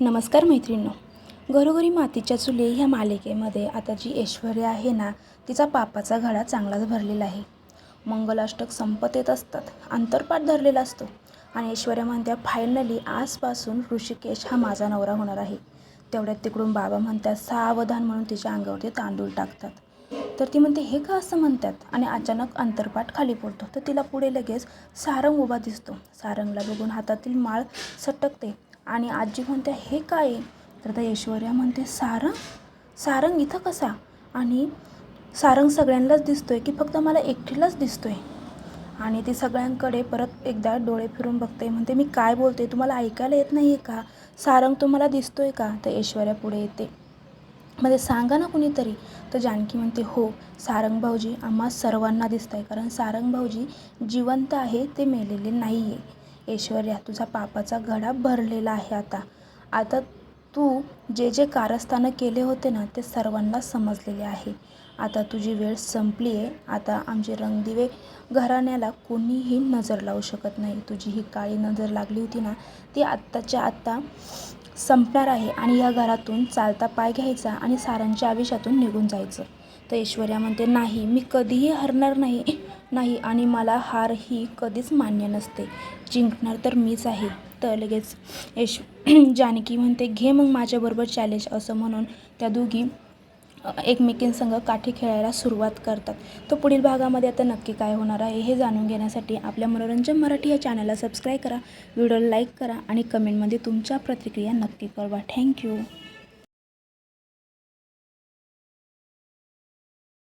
नमस्कार मैत्रिणींनो. घरोघरी मातीच्या चुले ह्या मालिकेमध्ये आता जी ऐश्वर्या आहे ना तिचा पापाचा घडा चांगलाच भरलेला आहे. मंगलाष्टक संपत येत असतात अंतरपाठ धरलेला असतो आणि ऐश्वर्या म्हणत्या फायनली आजपासून ऋषिकेश हा माझा नवरा होणार आहे. तेवढ्यात तिकडून बाबा म्हणतात सावधान म्हणून तिच्या अंगावरती तांदूळ टाकतात. तर ती म्हणते हे का असं म्हणतात? आणि अचानक अंतरपाठ खाली पडतो. तर तिला पुढे लगेच सारंग उभा दिसतो. सारंगला बघून हातातील माळ सटकते. आणि आजी म्हणते हे काय? आहे? तर त्या ऐश्वर्या म्हणते सारंग? सारंग इथं कसा? आणि सारंग सगळ्यांनाच दिसतो आहे की फक्त मला एकटीलाच आहे आणि ती सगळ्यांकडे परत एकदा डोळे फिरून बघते म्हणते मी काय बोलते तुम्हाला ऐकायला येत नाही आहे का? सारंग तुम्हाला दिसतो आहे का? तर ऐश्वर्या पुढे येते. मध्ये सांगा ना कुणीतरी. तर जानकी म्हणते हो सारंग भाऊजी आम्हा सर्वांना दिसत आहे कारण सारंग भाऊजी जिवंत आहे ते मेलेले नाही आहे ऐश्वर्या तुझा पापाचा घडा भरलेला आहे आता. आता तू जे जे कारस्थानं केले होते ना ते सर्वांना समजलेले आहे. आता तुझी वेळ संपली आहे. आता आमचे रंगदिवे घराण्याला कोणीही नजर लावू शकत नाही. तुझी ही काळी नजर लागली होती ना ती आत्ताच्या आत्ता संपणार आहे आणि या घरातून चालता पाय घ्यायचा आणि सारांच्या आयुष्यातून निघून जायचं. तर ऐश्वर्या म्हणते नाही मी कधीही हरणार नाही. नाही आणि मला हार ही कधीच मान्य नसते. जिंकणार तर मीच आहे. तर लगेच यश जानकी म्हणते घे मग माझ्याबरोबर चॅलेंज असं म्हणून त्या दोघी एकमेकींसंग काठी खेळायला सुरुवात करतात. तर पुढील भागामध्ये आता नक्की काय होणार आहे हे जाणून घेण्यासाठी आपल्या मनोरंजन मराठी या चॅनलला सबस्क्राईब करा व्हिडिओला लाईक करा आणि कमेंटमध्ये तुमच्या प्रतिक्रिया नक्की कळवा. थँक्यू.